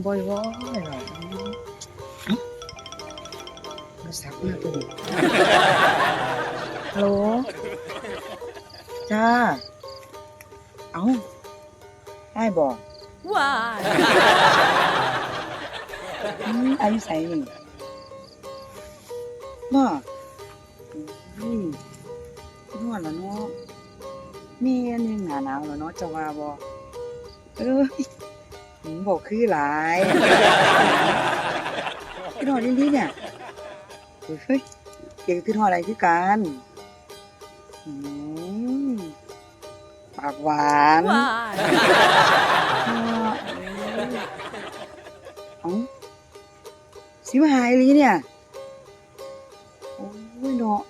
มบ่อยๆหรอกมาสักมาตัวนี้ฮัลโหล จ้า เอ้าได้บอก Why? อืมอายุใส่นี่บ่อืมนวดแล้วเนาะมีอันหนึงหนาหนาวแล้วเนาะจะว่าบ่เอ้ยหืม บอกคือหลายพี่นอนดีๆเนี่ยเฮ้ยเก่งขึ้นหออะไรคือกันอืมปากหวาน Why? เอ้าสิมาหายลีเนี่ย โอ้ยเนาะ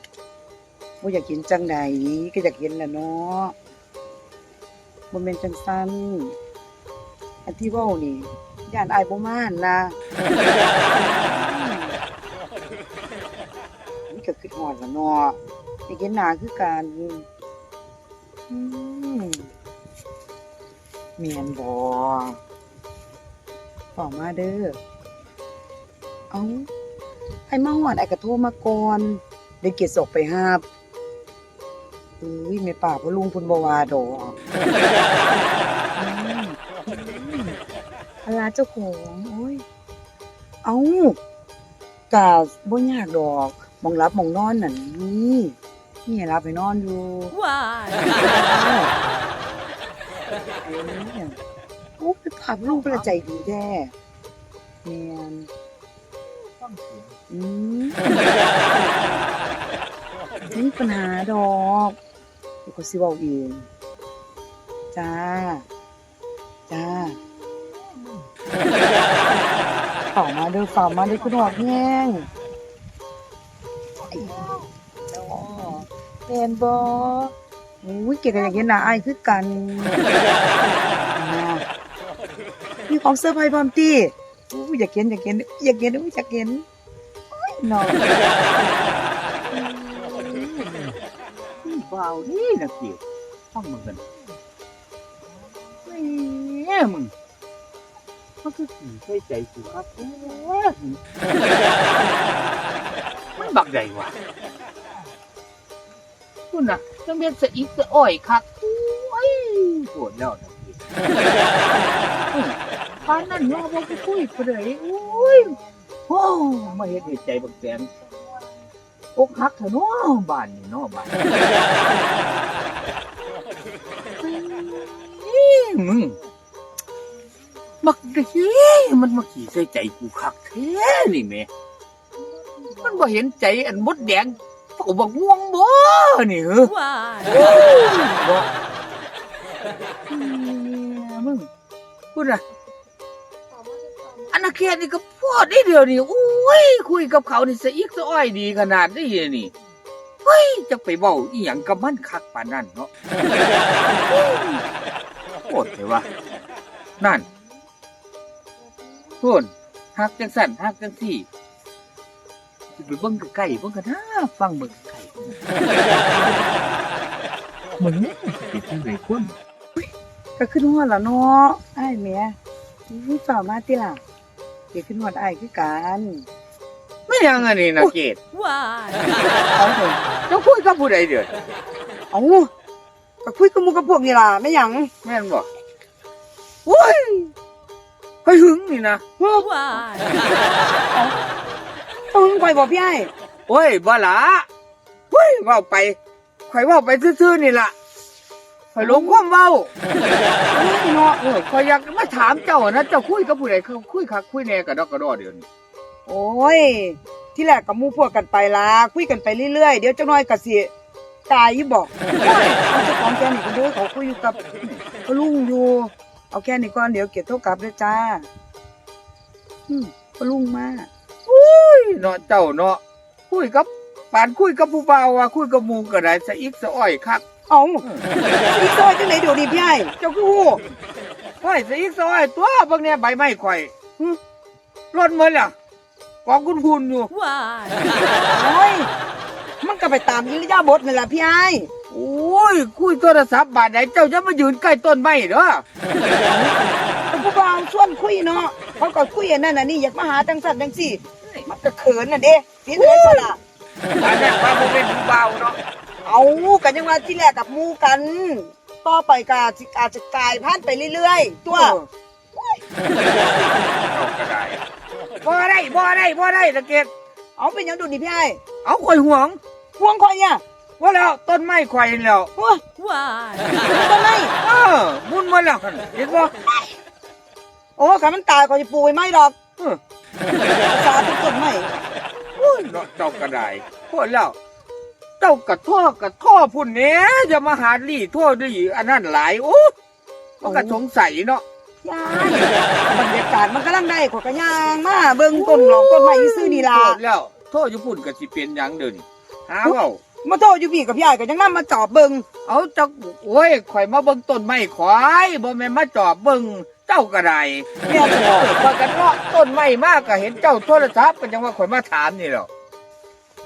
บ่อยากกินจังใดก็อยากกินแหละเนาะบ่แม่นจังซั่น อันที่เว้านี่ย่านอายบ่มาหั่นนะนี่ก็คือฮอดแล้วเนาะอยากเห็นหน้าคือกันอืมแม่นบ่ต่อมาเด้อเอ้าให้มาหอดไอ้กระโทรมาก่อนเดี๋ยวเกศออกไปหาบเอ้ยแม่ป่าพ่อลุงพุ่นบวาดอกอืมอืมอะไร เจ้าของโอ้ย เอ้ากาบ่ยากดอกหมองรับหมองนอนนั่นนี่นี่ให้รับให้นอนอยู่ Why? เอ้ยโอ้ไปผับลูกประใจดีแท้แมนอืมไม่มีปัญหาดอกเดี๋ยวก็สิเว้าเองจ้า จ้า ฝ่ามาเด้อฝ่ามาเด้อคุณหอดแห้งอ๋อแมนบออุ้ยเก่งกันอย่างนี้นะไอ้ายคือกันนะมีของเซอร์ไพรส์พร้อมตีอู้อยากเห็นอยากเห็นอยากเห็นอู้อยากเห็นโอ้ยนอนเบานี่นะเกียรติฟังมึงกันแม่มึง มันคือขี่ใส่ใจกูครับโอ้ยมันบักใหญ่ว่ะคุณน่ะจังเป็นสะอิกสะอ้อยคักโอ้ยปวดแล้วนะเกียรติอื้อปานนั้นว่าบ่ไปคุยกับเลยโอ้ยโอ้มาเฮ็ดให้ใจบักแสนอกหักเถอะเนาะบ้านนี่เนาะบ้านมึง มักได้มันมาขี่ใส่ใจกูคักแท้นี่แม่มันบ่เห็นใจอันมดแดงเฝ้าบักม่วงบ่นี่เหรอ Why? บ่มึงพูดนะอันนั้นแค่นี้ก็พอได้เดียวนี่โอ้ยคุยกับเขานี่สะอีกสะอ้อยดีขนาดนี้นี่เฮ้ยจะไปเว้าอีหยังกับมันคักปานนั้นเนาะโคตรเลยว่ะนั่น พูนหักจังสั่นหักจังสี่สิไปเบิ่งใกล้ๆเบิ่งกันนะฟังเบิ่งใกล้ๆมึงนี่เป็นจังไดคนก็ขึ้นหัวแล้วเนาะไอ้ายแหม่อุ้ยฝ่ามาติล่ะเดี๋ยวขึ้นหัวไอ้ายคือกันไม่ยังอันนี้นะเกด Why? เอาเถอะเจ้าคุยกับผู้ใดเดือดเอาก็คุยกับหมูกับพวกนี่ล่ะไม่หยังแม่นบ่โอ้ย ไปหึงนี่นะ Why? ต้องไปบอกพี่ไอ้โอ้ยบ่ละเฮ้ยเว้าไปข่อยเว้าไปซื่อๆนี่ล่ะข่อยหลงความเว้าเนาะเออข่อยอยากมาถามเจ้านะเจ้าคุยกับผู้ใดคือคุยคักคุยแน่กระดอกกระดอเดี๋ยวนี้โอ้ย ที่แรกกับหมู่พวกกันไปละคุยกันไปเรื่อยๆ เดี๋ยวจังน้อยก็สิตายอยู่บอกเอาเจ้าของแค่นี้ก็เด้อเขาคุยอยู่กับเขาลุงอยู่ เอาแค่นี้ก่อนเดี๋ยวเก็บโทรกลับเด้อจ้า อืมเขาลุงมาอุ้ยเนาะเจ้าเนาะคุยกับปานคุยกับผู้บ่าวว่าคุยกับหมูก็ได้สะอีกสะอ้อยคักเอาอีกซอยจังไหนเดี๋ยวนี้พี่ไอ้เจ้าคือฮู้เฮ้ยสะอีกสะอ้อยตัวเบิ่งเนี่ยใบไม้ข่อยหึรถมันล่ะกองคุณคุณอยู่ Why? โอ้ยมันก็ไปตามอิริยาบถนี่แหละพี่ไอ้ โอ้ยคุยโทรศัพท์บาดไหนเจ้าจะมายืนใกล้ต้นไม้เด้อแต่ผู้บ่าวชวนคุยเนาะเขาก็คุยอันนั้นน่ะนี่อยากมาหาจังสันจังสี่มันก็เขินน่ะเด้ที่ไหนสละอันนั้นว่าบ่เป็นผู้เบาเนาะเอากันยังว่าที่แรกกับหมูกันต่อไปก็อาจสิอาจจะกลายพันธุ์ไปเรื่อยๆ ตัวเอาก็ได้บ่ได้บ่ได้บ่ได้ตะเกียบเอาเป็นหยังดูนี่พี่ไอ้เอาข่อยห่วงห่วงคอยเนี่ย ว่าแล้วต้นไม้ข่อยนี่แล้วห่วง Why? ต้นไม้เออมุนมาแล้วคั่นเห็นบ่โอ้ขามันตายก็จะปลูกไว้ไม่ดอกเออสาทุกต้นไม้โอ้ยเนาะเจ้าก็ได้พวกแล้ว เจ้ากระท่อกระท่อพุ่นเนี้ยจะมาหาลี่ทั่วดีอันนั้นหลายโอ้มันก็สงสัยเนาะยายบรรยากาศมันกำลังได้ขอยกระย่างมาเบิ่งต้นหลอกต้นไม้ซื่อๆนี่ล่ะโทษแล้วโทษอยู่พุ่นก็สิเป็นหยังเดินหาเว้า มาโทษอยู่พี่กับพี่ไอ้ก็ยังนำมาจอบเบิ่งเอาจักโอ้ยข่อยมาเบิ่งต้นไม้ข่อยบ่แม่นมาจอบเบิ่งเจ้าก็ได้แม่จะบอกข่อยกันเลาะต้นไม้มากก็เห็นเจ้าโทรศัพท์ก็ยังว่าข่อยมาถามนี่แหล้ว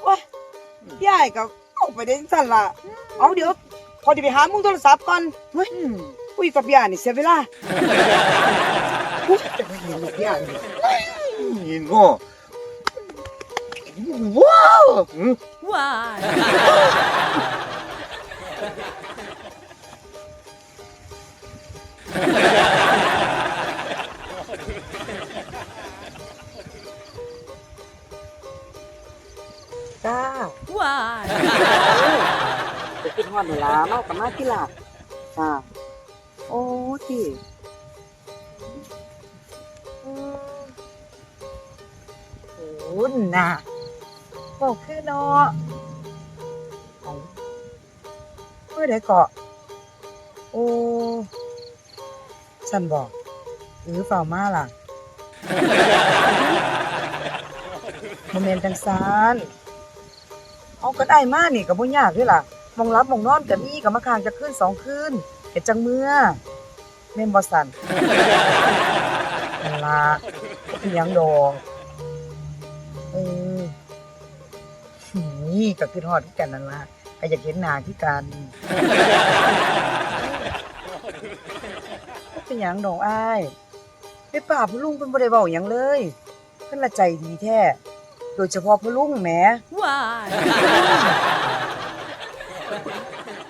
ว่าพี่ไอ้ก็เอาไปได้สั่นล่ะเอาเดี๋ยวพอดีไปหามุ้งโทรศัพท์ก่อนเฮ้ยคุยกับพี่ไอ้นี่เสียเวลาอุ๊ยจะไปเห็นลูกพี่ไอ้นี่นี่โง่ ว้าวหือ Why? จ้า Why? ไปขึ้นฮอดเวลาเมากับมาที่หลักจ้าโอ้ทีอืมโอ้น่ะบอ กคือเนาะเมื่อใดเกาะ โอ้ฉันบอกหรือเปล่ามาล่ะโมเมนต์จังซานเอากันไอ้มานี่กับบ่ยากด้วยล่ะมองรับมองนอนกับมีกับมาค้างจะคืนสองคืนเฮ็ดจังเมื่อแม่นบ่สันอันล่ะบ่เป็นหยังดอก นี่ก็คือทอดที่กันนั่นล่ะก็อยากเห็นหน้าที่กันบ่เป็นหยังดอกอ้ายไปป่าพ่อลุงเพิ่นบ่ได้เว้าหยังเลยเพิ่นละใจดีแท้ โดยเฉพาะพ่อลุงแหม Why?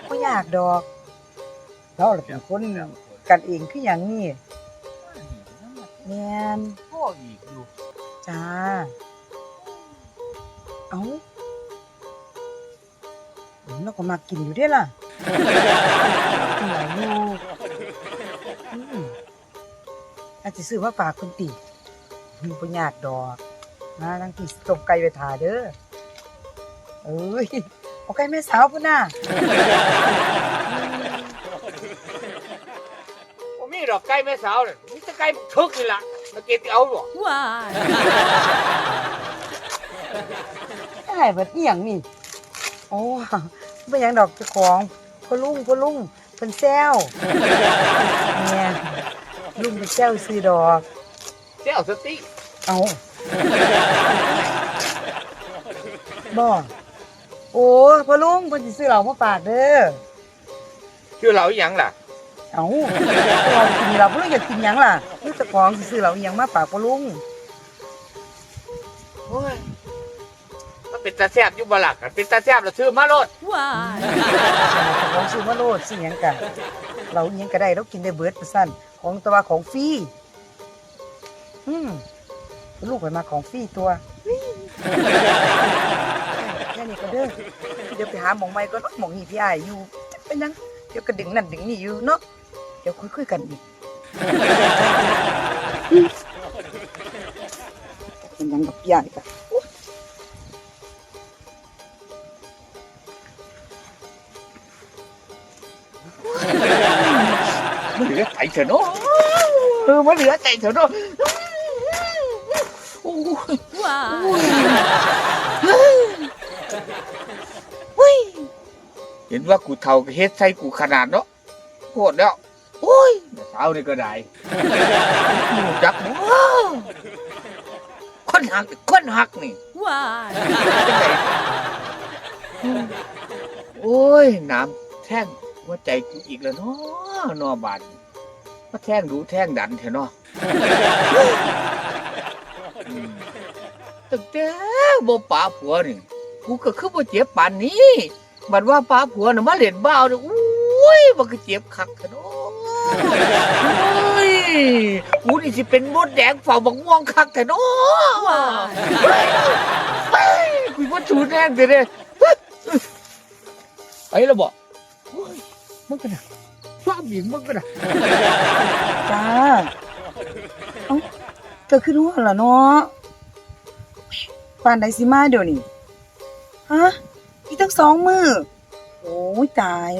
บ่อยากดอกเราล่ะเป็นคนกันเองคือหยังนี่แม่นพ่ออีกอยู่จ้าเอ้า เราก็มากินอยู่เด้ล่ะกินหลายอยู่อืมอาจจะซื้อมาฝากคุณติมีบ่ยากดอกนะทั้งที่ต้มไก่ไปทาเด้อเอ้ยเอาไก่แม่สาวพุ่นน่ะบ่มีดอกไก่แม่สาวน่ะมีแต่ไก่ทึกนี่ล่ะมาเก็บเอาบ่ Why? ได้เบิดอีหยังนี่ โอ้ บ่หยังดอกเจ้าของพ่อลุงพ่อลุงเพิ่นแซวเนี่ยลุงเพิ่นแซวซื้อดอก เจ้าสติเอาบ่โอ้พ่อลุงเพิ่นสิซื้อเหล้ามาฝากเด้อชื่อเราอีหยังล่ะ เอาพ่อกินเหล้าพ่อลุงอยากกินหยังล่ะคือเจ้าของสิซื้อเหล้าอีหยังมาฝากพ่อลุง โอ้ยมัน เป็นตาแซ่บอยู่บ่ล่ะกันเป็นตาแซ่บแล้วซื้อมาโลด Why? เจ้าของซื้อมาโลดสิหยังกันเราอีหยังก็ได้เรากินได้เบิดประซั่นของแตว่าของฟรีอืมลูกไปมาของฟรีตัวแค่นี้ก็เด้อเดี๋ยวไปหาหมองใหม่ก็นหมองนี่พี่อ้ายอยู่จะเป็นหยังเดี๋ยวก็ดึงนั่นดึงนี่อยู่เนาะเดี๋ยวคุยๆกันอีกเป็นหยังกับพี่อ้ายกัน มันเหลือใจเถอะเนาะเออมันเหลือใจเถอะเนาะโอ้ย Why? เห็นว่ากูเท่ากับเฮ็ดใส่กูขนาดเนาะโคตรแล้วโอ้ยแม่สาวนี่ก็ได้กูจักบ่คนหักคนหักนี่ Why? เป็นไงโอ้ยน้ำแท่ง หัวใจกูอีกแล้วเนาะนอบานมาแท่งดูแท่งดันเถอะเนาะตั้งแต่บ่ป๋าผัวนี่กูก็คือบ่เจ็บปานนี้บัดว่าป๋าผัวน่ะมาเล่นบ้าวนี่อุ้ยมันก็เจ็บคักแท้เนาะโอ้ยกูนี่สิเป็นมดแดงเฝ้าบักม่วงคักแท้เนาะ Why? เฮ้ยคุยว่าชูแน่งเด้อเด้ไอ้ละบ่โอ้ย มันก็น่ะความหญิงมันก็น่ะจ้าเอ้าก็คือรู้ล่ะเนาะปานใดสิมาเดี๋ยวนี้ฮะอีกตั้งสองมือโอ้ยตาย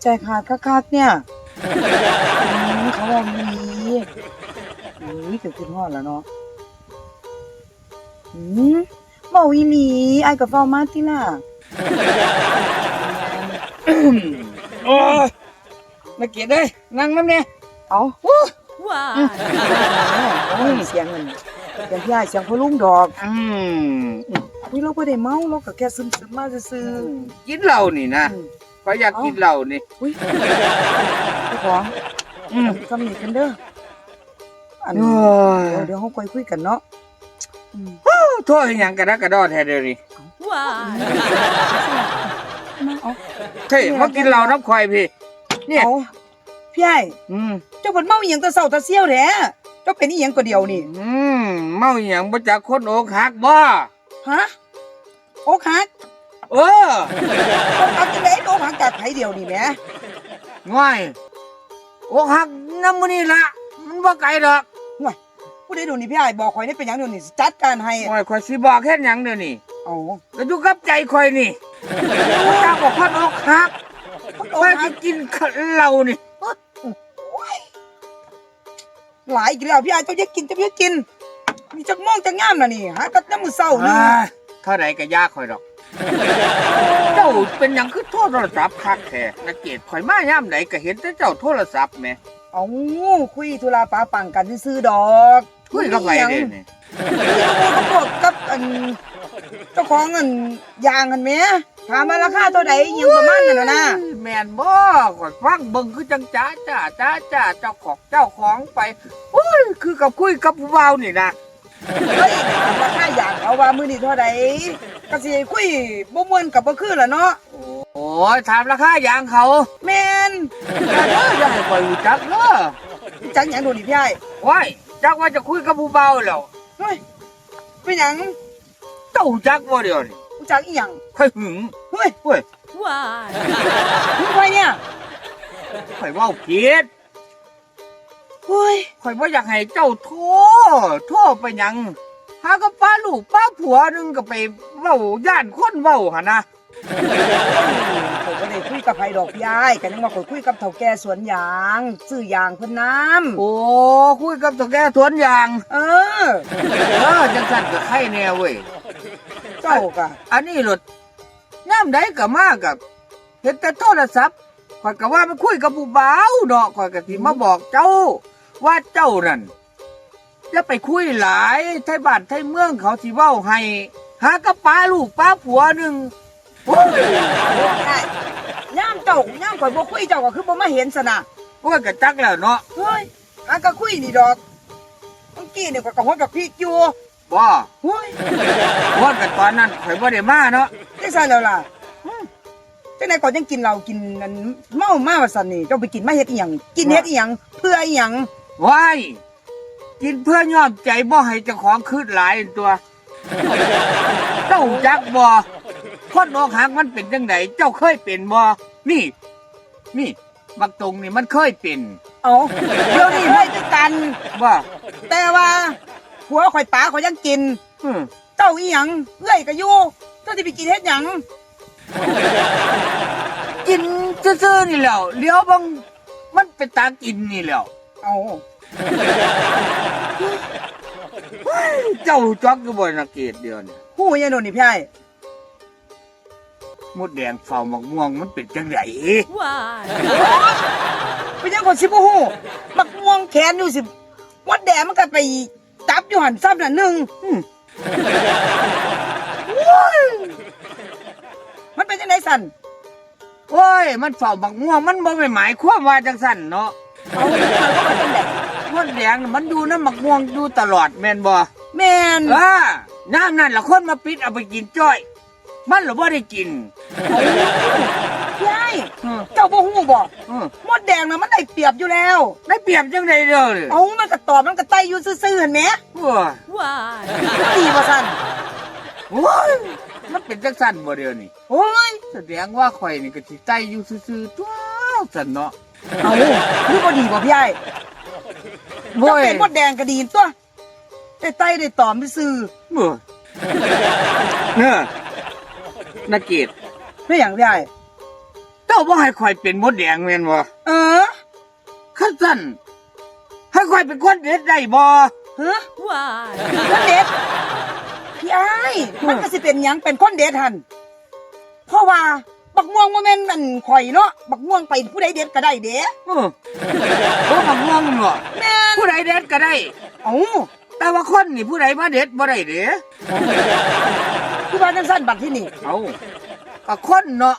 ใจขาดคักๆเนี่ยอืมเขาบอกมีเฮ้ยก็คือฮอดแล้วเนาะอืมเว้าอีหลีอ้ายก็เฝ้ามาติล่ะ โอ้ยมาเกียดเลยนั่งน้ำเนี่ยเอา Why? โอ้ยเสียงมันเสียงพี่อ้ายเสียงพ่อลุงดอกอืมอุ้ยเราบ่ได้เมาเราก็แค่ซึมๆมาซื่อกินเหล้านี่นะๆอืมก็อยากกินเหล้านี่อุ้ยเจ้าของอืมกำนี่กันเด้ออันโอ้ยเดี๋ยวเดี๋ยวเฮาค่อยคุยกันเนาะอืมโทษให้หยังกระดักกระดอแท้เดี๋ยวนี้ Why? มา เอาเฮ้ยมากินเหล้าน้ำควายพี่ เนี่ย เอาพี่ไอ้อืมเจ้าเพิ่นเมาอีหยังแต่เช้าแต่เสี้ยวแท้เจ้าเป็นอีหยังก็เดียวนี่อืมเมาอหย่างบ่จากคนอกหักบ่ฮะโอกหักเออโอกหักจังได๋โอกหักจากไผเดียวนี่แหมง่อยอกหักน้ำมันนี่ละมันบ่ไกลดอกผู้ใดโดนนี่พี่ไอ้บอกข่อยได้เป็นหยังเดี๋ยวนี้สิจัดการให้ง่อยข่อยสิบอกแค่หยังเดี๋ยวนี้ เอาก็อยู่กับใจข่อยนี่บ่จากบอกคนอกหักโอกข่อยหัสิกกินเหล้านี่หลายอีกแล้วพี่ไอ้เจ้าอย่ากินเจ้าอย่ากิน มีจักโมองจักยามน่ะนี่หากับน้ำมื้อเช้านี่อ่าเท่าไหร่ก็ยากข่อยดอก เจ้าเป็นหยังคือโทรศัพท์คักแท้นักเกตข่อยมายามไหนก็เห็นแต่เจ้าโทรศัพท์แหมเอาคุยธุระปาปังกันซื่อๆดอกคุยกับไผหยังเด้นี่คุยกับพวกกับอัน เจ้าของอันยางกันแหมถามมาราคาเท่าใดอิหยังประมาณนั้นน่ะนะแม่นบ่ข่อยฟังเบิ่งคือจังจ้าจ้าจ้าจ้าเจ้าของเจ้าของไปโอ้ยคือกับคุยกับผู้บ่าวนี่นะเฮ้ยถามราคายางเอาว่ามื้อนี้เท่าใดก็สิคุยบ่ม่วนกับบ่คือล่ะเนาะโอ้ยถามราคายางเขาแม่นอย่าเด้ออย่าให้ข่อยรู้จักเด้อจังหยังโดนนี่พี่ไอ้ว้ายจักว่าจะคุยกับผู้บ่าวแล้วเฮ้ยเป็นหยัง เจ้าจักบ่เดี๋ยวนี้รู้จักอีหยังข่อยหึงเฮ้ยเว้ย Why? มึงไปเนี่ยข่อยเว้าผิดเฮ้ยข่อยบ่อยากให้เจ้าโทษโทษไปหยังหากับป้าลูกป้าผัวหนึงก็ไปเว้าย่านคนเว้าหั่นนะข่อยบ่ได้คุยกับไผดอกพี่ไอ้ก็ยังว่าข่อยคุยกับเฒ่าแก่สวนยางซื้อยางเพิ่นน้ำโอ้คุยกับตัวแกสวนยาง เออ เออจังสั่นก็ไข่แน่เว้ย เจ้าก็อันนี้รถย่ำใดก็มากับเห็นแต่โทรศัพท์ข่อยก็ว่ามันคุยกับผู้บ่าวเนาะข่อยก็สิมาบอกเจ้า ว่าเจ้านั่นจะไปคุยหลายไทยบ้านไทยเมืองเขาสิเว้าให้ หากับป้าลูกป้าผัวหนึ่งโอ้ยได้ย่ามเจ้าย่ามข่อยบ่คุยเจ้าก็คือบ่มาเห็นซะนะโอ้ยกะจักแล้วเนาะเฮ้ยอันก็คุยนี่ดอกเมื่อกี้นี่ก็กระฮดกับพริกอยู่ บ่เฮ้ยว่ากันตอนนั้นข่อยบ่ได้มาเนาะจังซั่นแล้วล่ะอืมจังได๋ก็ยังกินเหล้ากินอันเมามาว่าซั่นนี่เจ้าไปกินมาเฮ็ดอีหยังกินเฮ็ดอีหยังเพื่ออีหยังว้ายกินเพื่อยอมใจบ่ให้เจ้าของคืดหลายตัวเจ้าจักบ่คนอกหักมันเป็นจังไดเจ้าเคยเป็นบ่นี่ นี่บักตรงนี่มันเคยเป็น เอาเดี๋ยวนี้ให้ด้วยกันว่าแต่ว่า ผัวข่อยป๋าข่อยยังกิน อืมเจ้าอีหยังเอื้อยก็อยู่เจ้าสิไปกินเฮ็ดหยังกินซื่อๆนี่แหล้วเลี้ยวบางมันเป็นตากินนี่แหล้วเอาเจ้าจักอยู่บ่นักเกตเดียวนี่ฮู้ยังโดนนี่พี่ไอ้มดแดงเฝ้ามักม่วงมันเป็นจังได Why? เป็นยังคนสิบ่ฮู้มักม่วงแขนอยู่สิวัดแดดมันก็ไป จับอยู่หันซ้ำน่ะหนึงอืมมันเป็นจังได๋สั่นโอ้ย มันเฝ้ามักม่วงมันบ่ได้หมายความว่าจังสั่นเนาะเอามันก็มาจังได๋มดแดงน่ะมันอยู่น้ำมักม่วงอยู่ตลอดแม่นบ่แแม่นเออน้ำนั่นละคนมาปิดเอาไปกินจ้อย มันหรือว่าได้กินพี่ไอ้อืมเจ้าบ่ฮู้บ่อืมมดแดงน่ะมันได้เปรียบอยู่แล้ว ได้เปรียบจังไดเด้อเลยเอามันก็ตอบมันก็ไต่อยู่ซื่อๆเห็นไหมว้า Why? ดีบ่ซั่นโอ้ยมันเป็นจังสั่นบ่เดียวนี่โอ้ยแสดงว่าข่อยนี่ก็สิใจอยู่ซื่อๆตัวสั่นเนาะเอาคือบ่ดีบ่พี่ไอ้โว้ถ้ายเป็นมดแดงก็ดีตัวได้ไต่ได้ตอมซื่อเมื่อเน้อนักเกียรติๆไม่หยังพี่ไอ้ เจ้าบ่ให้ข่อยเป็นมดแดงแม่นบ่เออคันสั่นให้ข่อยเป็นคนเด็ดได้บ่ฮะ Why? คนเด็ดพี่ไอ้มันก็สิเป็นหยังเป็นคนเด็ดหันเพราะว่าบักม่วงบ่แม่นอันข่อยเนาะบักม่วงไปผู้ใดเด็ดก็ได้เด้เออบ่มักง่วงเนาะแม่นผู้ใดเด็ดก็ได้ เอ้าแต่ว่าคนนี่ผู้ใดมาเด็ดบ่ได้เด้คือว่าจังซั่นบัดที่นี่ เอาก็คนเนาะ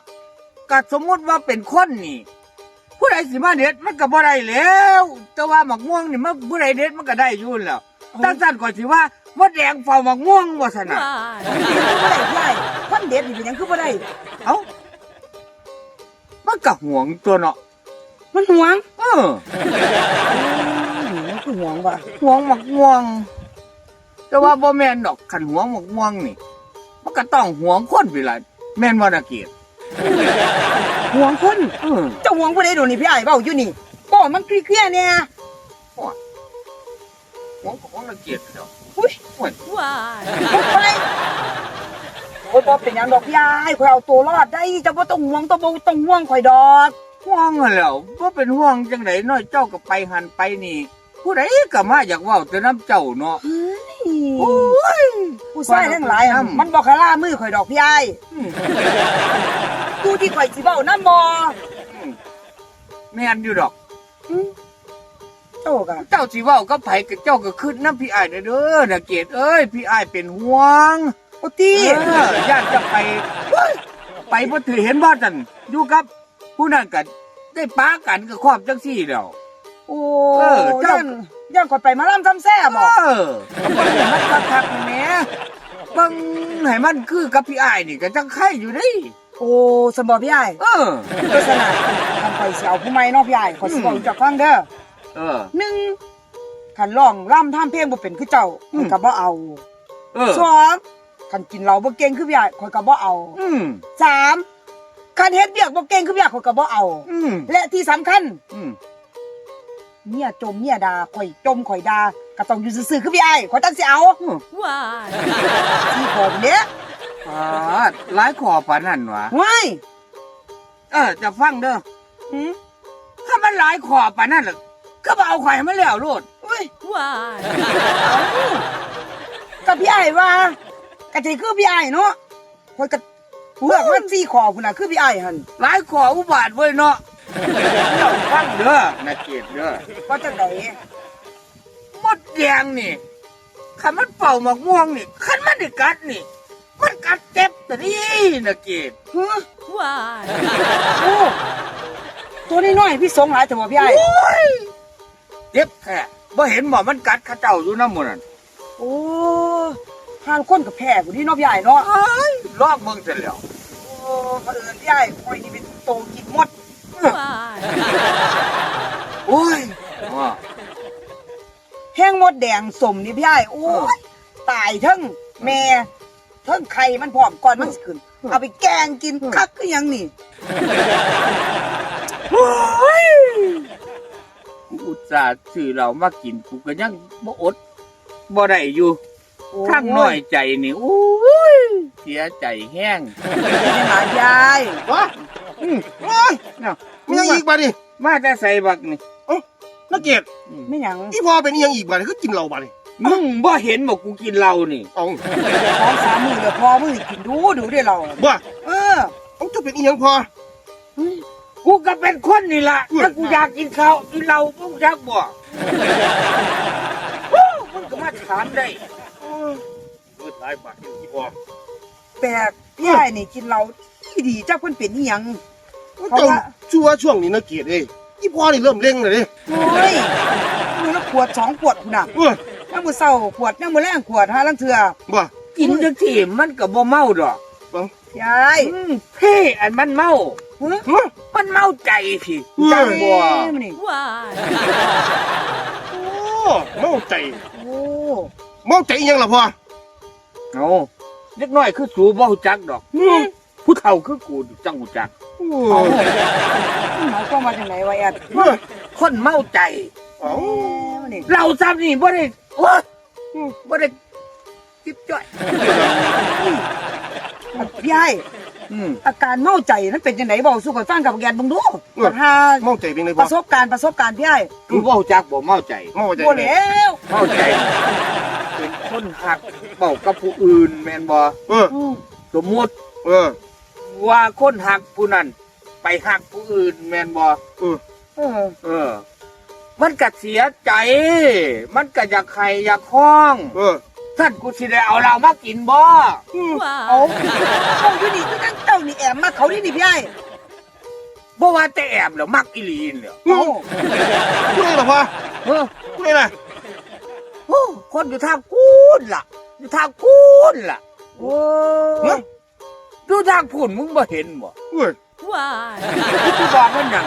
ก็สมมุติว่าเป็นคนนี่ผู้ใดสิมาเด็ดมันก็บ่ได้แล้ว แต่ว่าหมักม่วงนี่มันผู้ใดเด็ดมันก็ได้อยู่แล้วตั้งสั้นก่อนสิว่ามดแดงเฝ้าหมักม่วงว่าซั่นน่ะ Why? บ่ได้พี่ไอ้คนเด็ดนี่เป็นหยังคือบ่ได้เอ้ามันก็ห่วงตัวเนาะมันหวงเออมันคือหวงว่ะห่วงหมักม่วง แต่ว่าบ่แม่นดอกคันห่วงหมักม่วงนี่ มันก็ต้องห่วงคนไปล่ะแม่นบ่น่ะเกียรติ หวงคนเออเจ้าหวงผู้ใดโดนนี่พี่ไอ้เว้าอยู่นี่ก็มันเคลียร์ๆเนี่ยห่วงของน่ะเกียรติเนาะอุ้ยโอ้ย Why? ไปโอ้ยบ่เป็นหยังดอกพี่ไอ้ข่อยเอาตัวรอดได้เจ้าบ่ต้องห่วงตัวบ่ต้องห่วงข่อยดอก ห่วงอะแล้วว่าเป็นห่วงจังไดน้อยเจ้าก็ไปหันไปนี่ ผู้ใดก็มาอยากเว้าแต่น้ำเจ้าเนาะโอ้ยผู้ชายทั้งหลายอะมันบ่คาล่ามือข่อยดอกพี่ไอ้อืมกูที่ข่อยสิเว้านำบ่อืมแม่นอยู่ดอกอืมเจ้าก็เจ้าสิเว้าก็ไผกับเจ้าก็ขึ้นน้ำพี่อ้ายเด้อเด้อนะเกดเอ้ยพี่อ้ายเป็นห่วงโอ้ตีเออย่านจะไปเฮ้ยไปบ่ถือเห็นบ่จันอยู่กับ ผู้นั้นก็ได้ป้ากันกับครอบจังซี่แล้ว โอ้เออเจ้าย่านย่านข่อยไปมาล่ำซ้ำแซ่บ่เออเบิ่งให้มันคักๆนี่แหมเบิ่งให้มันคือกับพี่อ้ายนี่ก็จังไข่อยู่เดิโอ้สมบ่พี่ไอ้เออโฆษณาคันข่อยสิเอาผู้ใหม่เนาะพี่ไอ้ข่อยสิบอกอีกจักฟังเด้อเออ หนึ่งขันร้องร่ำท่ามเพลงบ่เป็นคือเจ้าอืมข่อยก็บ่เอาเออสองขันกินเหล้าบ่เก่งคือพี่ใหญ่ข่อยก็บ่เอาอืมสามขันเฮ็ดเวียกบ่เก่งคือพี่ใหญ่ข่อยก็บ่เอา อืมและที่สำคัญ อืม เมียจมเมียด่าข่อยจมข่อยด่าก็ต้องอยู่ซื่อๆคือพี่ใหญ่ข่อยจังสิเอา Why? ที่ผมเด้อ่าหลายขอปานนั่นวะว้ายเออจะฟังเด้อหืมถ้ามันหลายขอปานนั่นล่ะก็บ่เอาข่อยให้มันแล้วโลดอุ้ย Why? ก็พี่ใหญ่ว่าก็สิคือพี่ใหญ่เนาะข่อยก็เลือกว่าสี่ขอพุ่นน่ะคือพี่ใหญ่หั่นหลายขออุบาทเว้ยเนาะ เจ้าฟังเด้อนาเกตเด้อว่าจังได๋มดแดงนี่คันมันเป่าหมากม่วงนี่คันมันได้กัดนี่ มันกัดเจ็บแต่นี่นาเกตฮะ Why? โอ้ตัวน้อยๆพี่สงหลายแต่บ่พี่ใหญ่โอ้ยเจ็บแท้บ่เห็นบ่มันกัดเข้าเจ้าอยู่นำหมื้นั่นโอ้ทานคนกับแพ้ผู้ที่เนาะพี่ใหญ่เนาะเอ้ยลอกเบิ่งเสร็จแล้วโอ้เผอิญพี่ใหญ่คอยนี่เป็นโตกินหมด Why? โอ้ยว่าแห้งหมดแดงสมนี่พี่ใหญ่โอ้ยตายทั้งแม่ทั้งไข่มันพร้อมก่อนมันสิขึ้น เอาไปแกงกินคักคือหยังนี่โอ้ยกูอุตส่าห์ซื้อเรามากินกูก็ยังบ่อดบ่ได้อยู่โอ้ข้างน้อยใจนี่โอ้ยเสียใจแห้งกินหลายพี่ใหญ่วะ อืมโอ้ยเนาะมีหยังอีกบ่ดิมาแต่ใส่บักนี่นักเกียรติอืมไม่หยังอีพ่อเป็นอีหยังอีกบ่ดิคือกินเหล้าบ่ดิมึงบ่เห็นบอกกูกินเหล้านี่เอาสองสามมือเดี๋ยวพอมือกินดูดูได้เราบ่เออเอาเจะเป็นอีหยังพ่อกูก็เป็นคนนี่ล่ะอุ้ยถ้ากูอยากกินข้าวกินเหล้ามึงอยากบ่โอ้มึงก็มาถามได้เออตายบาดอยู่อีพ่อแต่พี่ใหญ่นี่กินเรา ดีดีๆจ้าเพิ่นเป็นอีหยัง เพราะเจ้าว่า ชั่วช่วงนี้นักเกียรติเอ้ยอีพ่อนี่เริ่มเร่งเลยดิโอ้ยมือละขวดสองขวดพุ่นน่ะเออเอน้ำมือเศร้าขวดน้ำมือแรงขวดหาลังเถื่อบ่กินจังที่มันก็บ่เมาดอกยายอืมเพ่อันมันเมาฮะฮะมันเมาใจพี่เฮ้ย จังบ่มันนี่ Why? โอ้เมาใจโอ้เมาใจอีหยังล่ะพ่อเอาเล็กน้อยคือสูบ่ฮู้จักดอก อืม ผู้เฒ่าคือกูจังฮู้จักโอ้เอาหมายความว่าจังไหนวะแอดเฮ้ยคนเมาใจ เอ้ามันนี่เราซ้ำนี่บ่ได้โอ้ยบ่ได้จิบจ้อยพี่ไอ้อืมอาการเมาใจนั้นเป็นจังไหนบอกสู้ข่อยฟังกับแกนเบิ่งดูปัญหาเมาใจเป็นไงปพ่อระสบการณ์ประสบการณ์พี่ไอ้กูบ่ฮู้จักบ่เมาใจ เมาใจบ่แล้วเมาใจเป็นคนหักเบ้ากับผู้อื่นแม่นบ่เอออืมสมมุติ เออ ว่าคนหักผู้นั้นไปหักผู้อื่นแม่นบ่เออเออ เออ มันก็เสียใจ มันก็อยากใครอยากคล้องเออท่านกูสิได้เอาเรามากินบ่เอา Why? เอาอยู่นี่คือจังเจ้านี่แอบมาเขานี่นี่พี่ไอ้บ่ว่าแต่แอบแล้วมักอีหลีนเหรอเอาพูดได้ล่ะพ่อเออพูดได้ล่ะโอ้คนอยู่ทางกูนล่ะ อยู่ทางกูนล่ะโอ้ ฮะอยู่ทางพุ่นมึงบ่เห็นบ่เอ้ย Why? กูสิบอกมันหยัง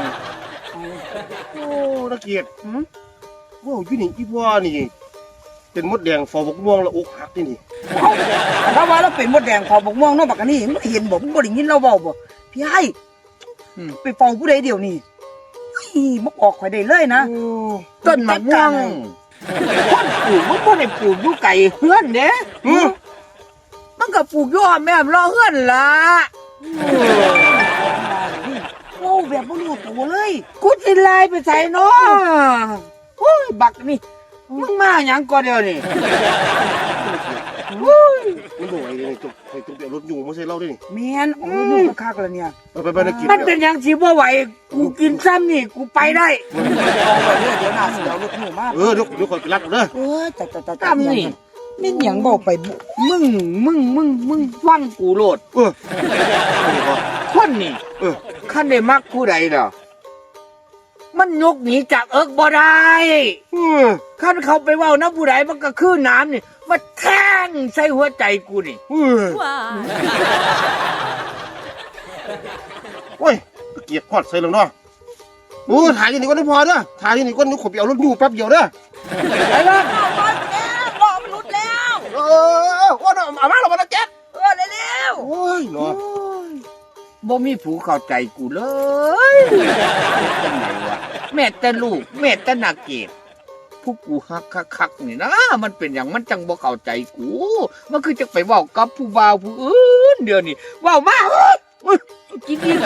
โอ้นักเกียรติหืมว้าวอยู่นี่อีพ่อนี่เป็นมดแดงฟอบกม่วงแล้วอกหักนี่นี่เอาถ้าว่าเราเป็นมดแดงขอบกม่วงเนาะบักอันนี่มึงเห็นบ่มึงบ่ได้ยินเราเว้าบ่พี่ไอ้อืมไปฟ้องผู้ใดเดี๋ยวนี้เฮ้ยมึงออกข่อยได้เลยนะ โอ้ต้นมะม่วงคนปลูกมันบ่ได้ปลูกอยู่ไกลเฮือนเด้อื มมันก็ปลูกอยู่อ้อมแม่มรอเฮือนล่ะโอ้แบบบ่รู้ตัวเลย กูสิไล่ไปใส่เนาะโอ้ยบักนี่มึงมาหยังก่อนเดียวนี่มันบ่ไหวเลยนี่จบให้ต้องไปเอารถอยู่มาใส่เราด้วยนี่แม่นโอ้ยนุ่มคักๆแล้วเนี่ย ไปไปไปนักเกียรมันติเป็นหยังสิบ่ไหวกูกินซ้ำนี่กูไปได้เอาไปเรื่อยเดี๋ยวหน้าสิเอารถหนูมาเออเดี๋ยวเดี๋ยวคอยไปรับเอาเด้อ เออจัดจัดจัดตามนี่ นี่หยังบอกไปบุมึงมึงมึงมึงฟังกูโลดเออนี่พ่อคนนี่เออคันได้มักผู้ใดล่ะมันยกหนีจากเอิกบ่ได้เออคันเขาไปเว้าน้ำผู้ใดมันก็คือน้ำนี่มาแทงใส่หัวใจกูนี่เออ Why? โอ้ยนักเกียรติพอดใส่แล้วเนาะโอ้ถ่ายอยู่นี่ก่อนนะพ่อเด้อถ่ายอยู่นี่ก่อนเดี๋ยวขอยไปเอารถอยู่แป๊บเดียวเด้อ ไปเลย รอมันรุดแล้ว เอ อโอ้ยเอามาแล้วมานักเกียรติเออเร็วโอ้ยเนาะบ่มีผู้เข้าใจกูเลยเป็นจังไหนวะแม่แต่ลูก แม่แต่นักเกตผู้กูฮักคักๆนี่นะ มันเป็นอย่างมันจังบ่เข้าใจกู มันคือจะไปเว้ากับผู้บ่าวผู้อื่นเดี๋ยวนี้เว้ามาเอ้ยเอ้ยกินอีก